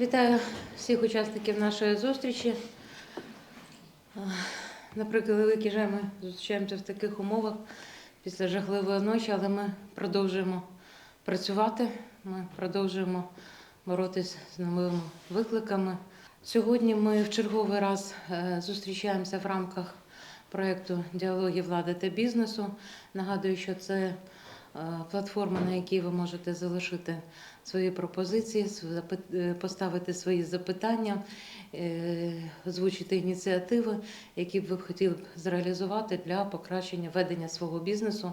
Вітаю всіх учасників нашої зустрічі. А, На превеликий жаль, зустрічаємося в таких умовах після жахливої ночі, але ми продовжуємо працювати, ми продовжуємо боротися з новими викликами. Сьогодні ми в черговий раз е, зустрічаємося в рамках проєкту Діалоги влади та бізнесу. Нагадую, що це платформа, на якій ви можете залишити свої пропозиції, е, поставити свої запитання, е, озвучити ініціативи, які б ви хотіли б зреалізувати для покращення ведення свого бізнесу,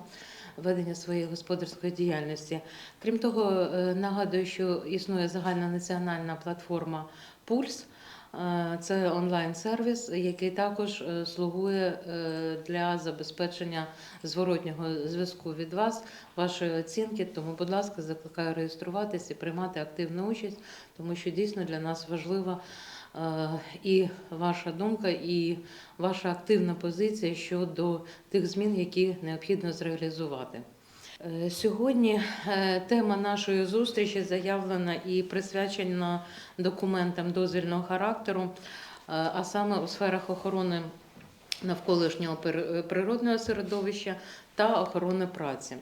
ведення своєї господарської діяльності. Крім того, е, нагадую, що існує загальна національна платформа Пульс. Е, Це онлайн-сервіс, який також е, слугує е, для забезпечення зворотнього зв'язку від вас, вашої оцінки. Тому, будь ласка, закликаю реєструватися і приймати активну участь, тому що дійсно для нас важлива і ваша думка, і ваша активна позиція щодо тих змін, які необхідно зреалізувати. Е, Сьогодні е, тема нашої зустрічі заявлена і присвячена документам дозвільного характеру, е, а саме у сферах охорони навколишнього природного середовища та охорони праці.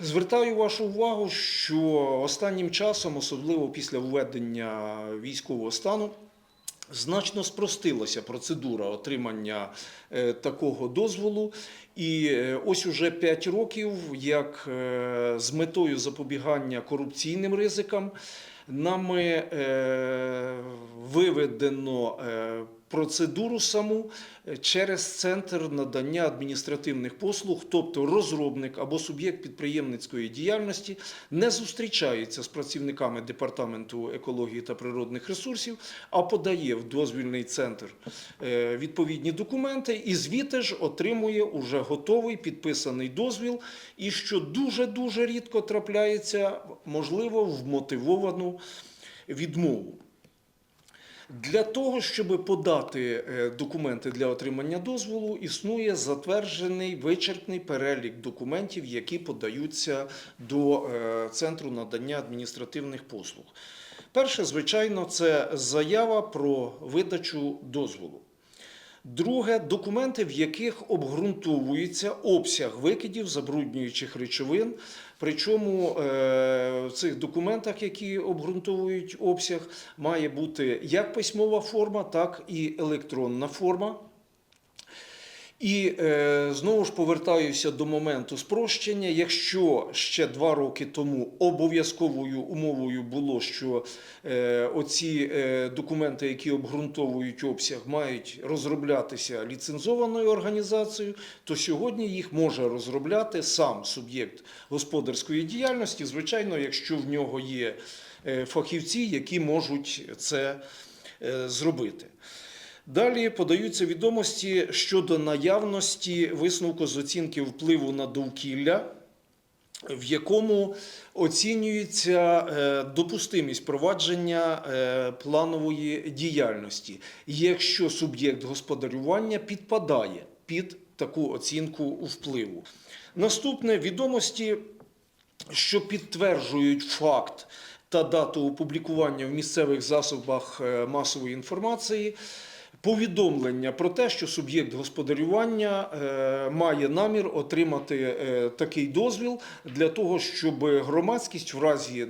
Звертаю вашу увагу, що останнім часом, особливо після введення військового стану, значно спростилася процедура отримання е, такого дозволу. І е, ось уже 5 років, як е, з метою запобігання корупційним ризикам, нами виведено процедуру саму е, через центр надання адміністративних послуг, тобто розробник або суб'єкт підприємницької діяльності не зустрічається з працівниками департаменту екології та природних ресурсів, а подає в дозвільний центр е, відповідні документи і звідти ж отримує уже готовий підписаний дозвіл, і що дуже дуже рідко трапляється, можливо, вмотивовану відмову. Для того, щоб подати е, документи для отримання дозволу, існує затверджений вичерпний перелік документів, які подаються до е, центру надання адміністративних послуг. Перше, звичайно, це заява про видачу дозволу. Друге документи, в яких обґрунтовується обсяг викидів забруднюючих речовин. Причому е, в цих документах, які обґрунтовують обсяг, має бути як письмова форма, так і електронна форма. І е, знову ж повертаюся до моменту спрощення. Якщо ще два роки тому обов'язковою умовою було, що е, оці е, документи, які обґрунтовують обсяг, мають розроблятися ліцензованою організацією, то сьогодні їх може розробляти сам суб'єкт господарської діяльності, звичайно, якщо в нього є е, фахівці, які можуть це е, зробити. Далі подаються відомості щодо наявності висновку з оцінки впливу на довкілля, в якому оцінюється е, допустимість провадження е, планової діяльності, якщо суб'єкт господарювання підпадає під таку оцінку впливу. Наступне відомості, що підтверджують факт та дату опублікування в місцевих засобах е, масової інформації. Повідомлення про те, що суб'єкт господарювання е, має намір отримати е, такий дозвіл для того, щоб громадськість в разі,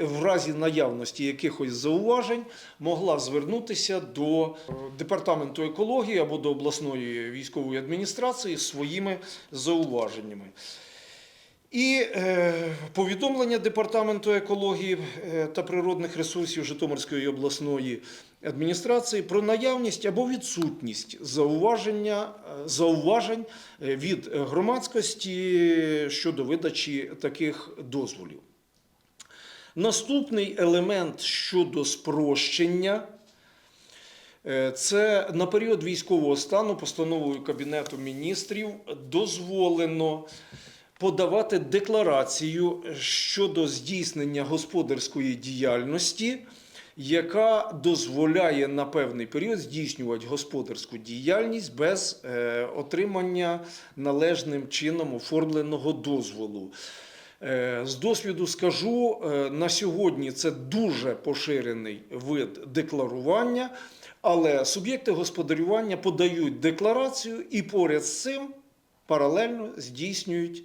в разі наявності якихось зауважень могла звернутися до департаменту екології або до обласної військової адміністрації своїми зауваженнями. І е, повідомлення Департаменту екології та природних ресурсів Житомирської обласної адміністрації про наявність або відсутність зауваження, е, зауважень е, від громадськості щодо видачі таких дозволів. Наступний елемент щодо спрощення. Е, Це на період військового стану постановою Кабінету міністрів дозволено подавати декларацію щодо здійснення господарської діяльності, яка дозволяє на певний період здійснювати господарську діяльність без е, отримання належним чином оформленого дозволу. Е, З досвіду скажу, е, на сьогодні це дуже поширений вид декларування, але суб'єкти господарювання подають декларацію і поряд з цим паралельно здійснюють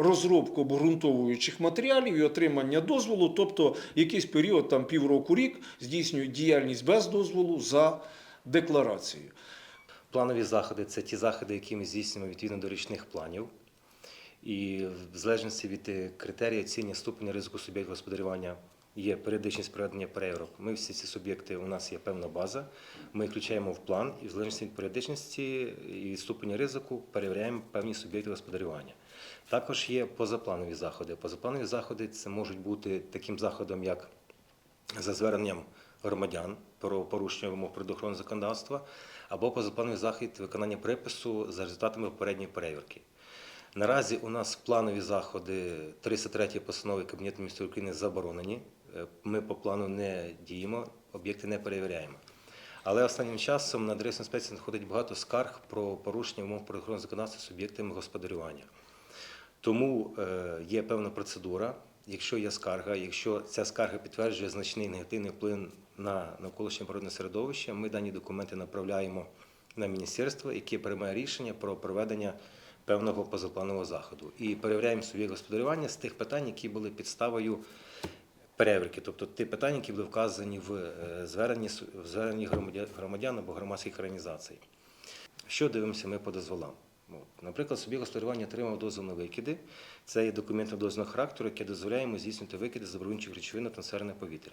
розробку обґрунтовуючих матеріалів і отримання дозволу, тобто якийсь період, там півроку рік, здійснюють діяльність без дозволу за декларацією. Планові заходи це ті заходи, які ми здійснюємо відповідно до річних планів. І в залежності від е, критерії оцінювання ступеня ризику суб'єктів господарювання є періодичність проведення перевірок. Ми всі ці суб'єкти, у нас є певна база, ми їх включаємо в план і в залежності від періодичності і ступеня ризику перевіряємо певні суб'єкти господарювання. Також є позапланові заходи. Позапланові заходи це можуть бути таким заходом, як за зверненням громадян про порушення вимог природоохоронного законодавства або позаплановий захід виконання припису за результатами попередньої перевірки. Наразі у нас планові заходи 303 постанови Кабінету міністрів України заборонені. Е, Ми по плану не діємо, об'єкти не перевіряємо. Але останнім часом на Держінспекції надходить багато скарг про порушення вимог природоохоронного законодавства суб'єктами господарювання. Тому е, є певна процедура. Якщо є скарга, якщо ця скарга підтверджує значний негативний вплив на навколишнє природне середовище, ми дані документи направляємо на міністерство, яке приймає рішення про проведення певного позапланового заходу. І перевіряємо суб'єкт господарювання з тих питань, які були підставою перевірки, тобто ті питання, які були вказані в е, зверненні, в зверненні громадян або громадських організацій. Що дивимося ми по дозволам? Наприклад, собі господарювання отримав дозвіл на викиди. Це є документ дозвільного характеру, який дозволяє йому здійснювати викиди забруднюючих речовин на атмосферне повітря.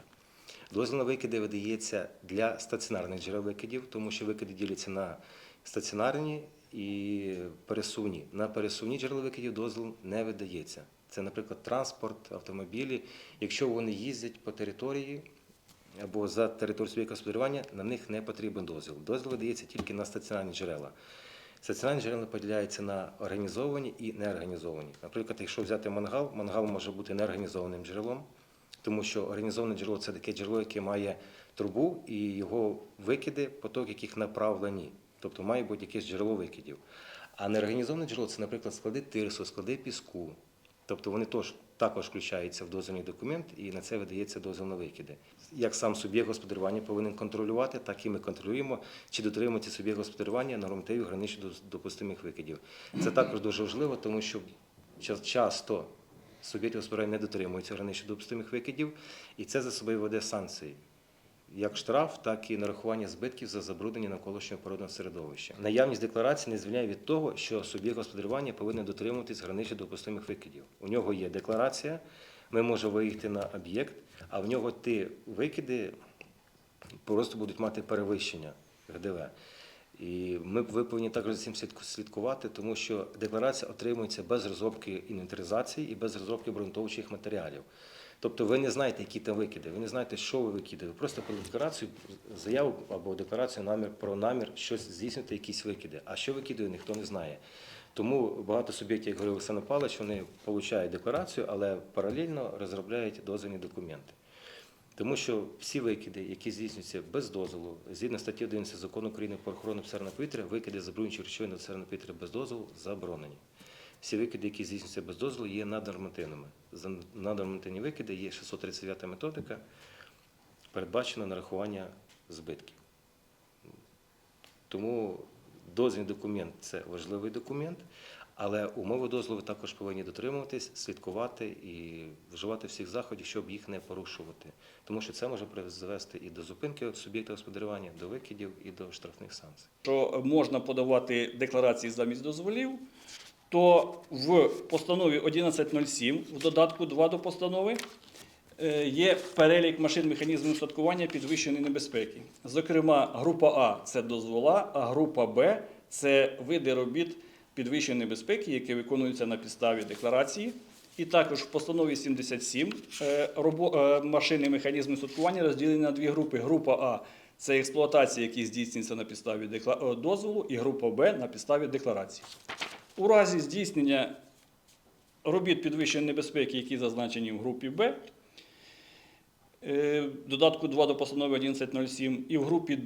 Дозвіл на викиди видається для стаціонарних джерел викидів, тому що викиди діляться на стаціонарні і пересувні. На пересувні джерела викидів дозвіл не видається. Це, наприклад, транспорт, автомобілі. Якщо вони їздять по території або за територією своєї господарювання, на них не потрібен дозвіл. Дозвіл видається тільки на стаціонарні джерела. Стаціонарні джерела поділяються на організовані і неорганізовані. Наприклад, якщо взяти мангал, мангал може бути неорганізованим джерелом, тому що організоване джерело це таке джерело, яке має трубу і його викиди, поток яких направлені. Тобто має бути якесь джерело викидів. А неорганізоване джерело це, наприклад, склади тирсу, склади піску. Тобто вони тож, також включаються в дозвільний документ і на це видається дозвіл на викиди. Як сам суб'єкт господарювання повинен контролювати, так і ми контролюємо, чи дотримується суб'єкт господарювання нормативів гранично до- допустимих викидів. Це також дуже важливо, тому що часто суб'єкти господарювання не дотримуються гранично допустимих викидів, і це за собою веде санкції. Як штраф, так і нарахування збитків за забруднення навколишнього природного середовища. Наявність декларації не звільняє від того, що суб'єкт господарювання повинен дотримуватись гранично допустимих викидів. У нього є декларація, ми можемо виїхати на об'єкт, а в нього ті викиди просто будуть мати перевищення ГДВ. І ми ви повинні також за цим слідку- слідкувати, тому що декларація отримується без розробки інвентаризації і без розробки обґрунтовуючих матеріалів. Тобто ви не знаєте, які там викиди, ви не знаєте, що ви викидаєте. Ви просто про декларацію, заяву або декларацію намір про намір щось здійснити, якісь викиди. А що викидає, ніхто не знає. Тому багато суб'єктів, як говорив Олександр Павлович, вони получають декларацію, але паралельно розробляють дозвільні документи. Тому що всі викиди, які здійснюються без дозволу, згідно статті 11 закону України про охорону атмосферного повітря, викиди забруднюючих речовин атмосферного повітря без дозволу заборонені. Всі викиди, які здійснюються без дозволу, є наднормативними. За наднормативні викиди є 639 методика, передбачено нарахування збитків. Тому дозвільний документ це важливий документ, але умови дозволу також повинні дотримуватись, слідкувати і вживати всіх заходів, щоб їх не порушувати. Тому що це може призвести і до зупинки суб'єкта господарювання, до викидів і до штрафних санкцій. що можна подавати декларації замість дозволів, то в постанові 1107, в додатку 2 до постанови, е, є перелік машин механізмів устаткування підвищеної небезпеки. Зокрема, група А це дозвола, а група Б це види робіт підвищеної небезпеки, які виконуються на підставі декларації. І також в постанові 77 е, е, машини механізми устаткування розділені на дві групи. Група А це експлуатація, які здійснюється на підставі дозволу, і група Б на підставі декларації. У разі здійснення робіт підвищеної небезпеки, які зазначені в групі Б, е, додатку 2 до постанови 1107, і в групі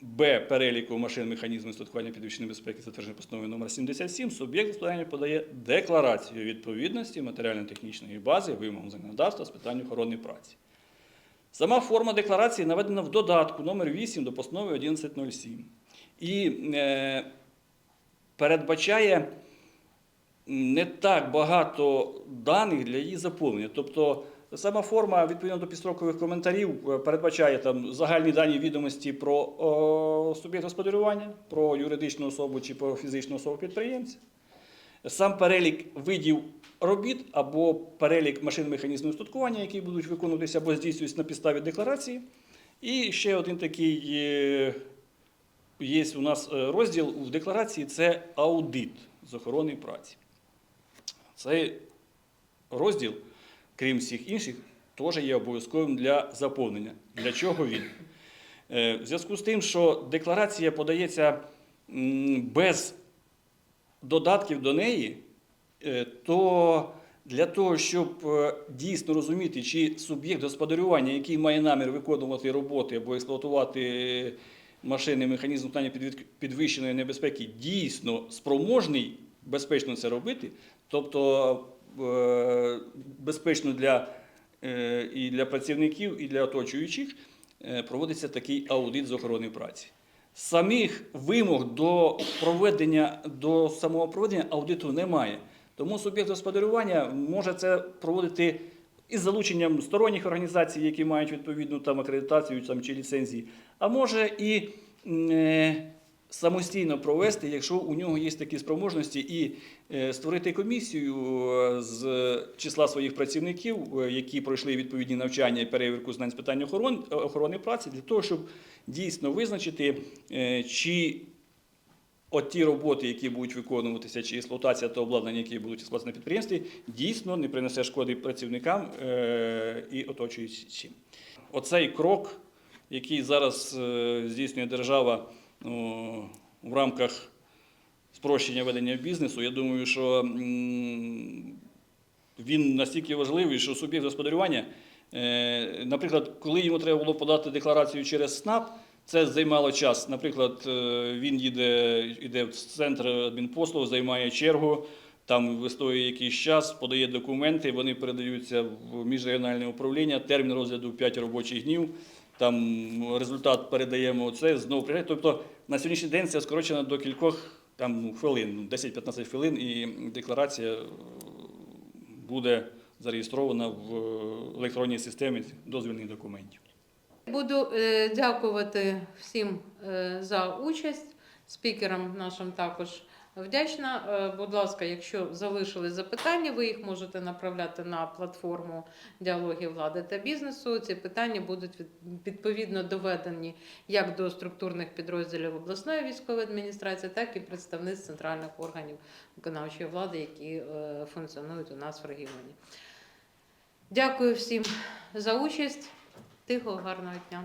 Б. Переліку машин механізмів устаткування підвищеної безпеки, затвердженої постановою номер 77, суб'єкт господарювання подає декларацію відповідності матеріально-технічної бази вимогам законодавства з питань охорони праці. Сама форма декларації наведена в додатку номер 8 до постанови 1107 і е, передбачає не так багато даних для її заповнення. Тобто сама форма, відповідно до підстрокових коментарів, е, передбачає там загальні дані відомості про о, суб'єкт господарювання, про юридичну особу чи про фізичну особу підприємця. Сам перелік видів робіт або перелік машин механізмів устаткування, які будуть виконуватися або здійснюватися на підставі декларації. І ще один такий е, є у нас е, розділ в декларації це аудит з охорони праці. Цей розділ, крім всіх інших, теж є обов'язковим для заповнення. Для чого він? Е, В зв'язку з тим, що декларація подається без додатків до неї, е, то для того, щоб дійсно розуміти, чи суб'єкт господарювання, який має намір виконувати роботи або експлуатувати машини, механізм питання підвищеної небезпеки, дійсно спроможний безпечно це робити, тобто е, безпечно для, е, і для працівників, і для оточуючих, е, проводиться такий аудит з охорони праці. Самих вимог до проведення до самого проведення аудиту немає. Тому суб'єкт господарювання може це проводити із залученням сторонніх організацій, які мають відповідну там акредитацію там, чи ліцензії, а може і е, самостійно провести, якщо у нього є такі спроможності, і е, створити комісію е, з числа своїх працівників, е, які пройшли відповідні навчання і перевірку знань з питань охорони, охорони праці, для того, щоб дійсно визначити, е, чи от ті роботи, які будуть виконуватися, чи експлуатація та обладнання, які будуть експлуатуватися на підприємстві, дійсно не принесе шкоди працівникам е, і оточуючим. Оцей крок, який зараз е, здійснює держава ну, в рамках спрощення ведення бізнесу, я думаю, що він настільки важливий, що суб'єкт господарювання, е, наприклад, коли йому треба було подати декларацію через СНАП, це займало час. Наприклад, е, він їде, йде в центр адмінпослуг, займає чергу, там вистоює якийсь час, подає документи, вони передаються в міжрегіональне управління, термін розгляду 5 робочих днів. Там результат передаємо це, знову приїжджає. Тобто на сьогоднішній день це скорочено до кількох там, хвилин, ну, 10-15 хвилин, і декларація е, буде зареєстрована в електронній системі дозвільних документів. Буду е, дякувати всім е, за участь. Спікерам нашим також вдячна. Е, будь ласка, якщо залишили запитання, ви їх можете направляти на платформу діалоги влади та бізнесу. Ці питання будуть від- відповідно доведені як до структурних підрозділів обласної військової адміністрації, так і представництв центральних органів виконавчої влади, які функціонують у нас в регіоні. Дякую всім за участь. Тихого, гарного дня.